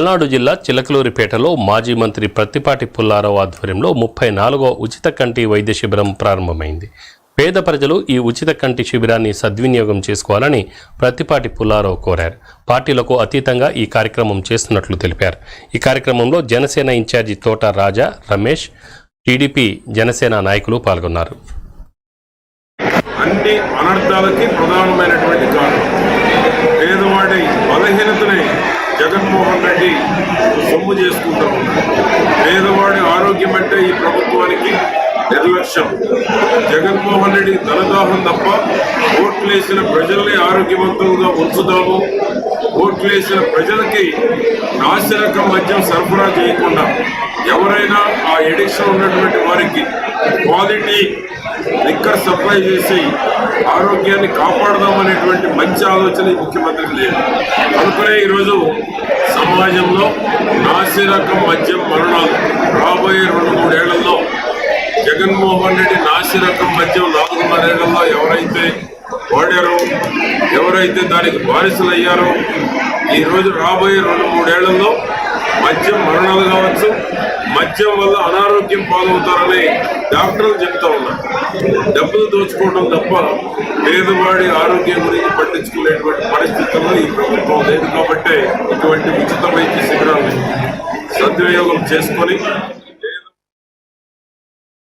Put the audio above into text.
పల్నాడు జిల్లా చిలకలూరిపేటలో మాజీ మంత్రి ప్రత్తిపాటి పుల్లారావు ఆధ్వర్యంలో ముప్పై నాలుగో ఉచిత కంటి వైద్య శిబిరం ప్రారంభమైంది. పేద ప్రజలు ఈ ఉచిత కంటి శిబిరాన్ని సద్వినియోగం చేసుకోవాలని ప్రతిపాటి పుల్లారావు కోరారు. పార్టీలకు అతీతంగా ఈ కార్యక్రమం చేస్తున్నట్లు తెలిపారు. ఈ కార్యక్రమంలో జనసేన ఇన్ఛార్జి తోట రాజా రమేష్ టీడీపీ జనసేన నాయకులు పాల్గొన్నారు. అన్ని అనర్థాలకి ప్రధానమైనటువంటి కారణం పేదవాడి బలహీనతని జగన్మోహన్ రెడ్డి సొమ్ము చేసుకుంటాం. పేదవాడి ఆరోగ్యం అంటే ఈ ప్రభుత్వానికి నిర్లక్ష్యం. జగన్మోహన్ రెడ్డి ధనదాహం తప్ప ఓట్లేసిన ప్రజల్ని ఆరోగ్యవంతంగా ఉంచుదాము ఓట్లేసిన ప్రజలకి నాసిరకం మద్యం సరఫరా చేయకుండా ఎవరైనా ఆ ఎడిక్షన్ ఉన్నటువంటి వారికి క్వాలిటీ లిక్కర్ సప్లై చేసి ఆరోగ్యాన్ని కాపాడదామనేటువంటి మంచి ఆలోచన ఈ ముఖ్యమంత్రికి లేదు. అనుకునే ఈరోజు సమాజంలో నాసి రకం మద్యం మరణాలు రాబోయే రెండు మూడేళ్ళలో జగన్మోహన్ రెడ్డి నాసి రకం మద్యం నాలుగున్నరేళ్ళలో ఎవరైతే వాడారో ఎవరైతే దానికి బానిసలయ్యారో అయ్యారో ఈరోజు రాబోయే రెండు మూడేళ్ళలో మద్యం మరణాలు కావచ్చు మద్యం వల్ల అనారోగ్యం పాలవుతారని డాక్టర్లు చెప్తా ఉన్నారు. డబ్బులు దోచుకోవడం తప్ప పేదవాడి ఆరోగ్యం గురించి పట్టించుకునేటువంటి పరిస్థితుల్లో ఈ ప్రభుత్వం లేదు కాబట్టి ఇటువంటి ఉచిత వైద్య శిబిరాన్ని సద్వినియోగం చేసుకొని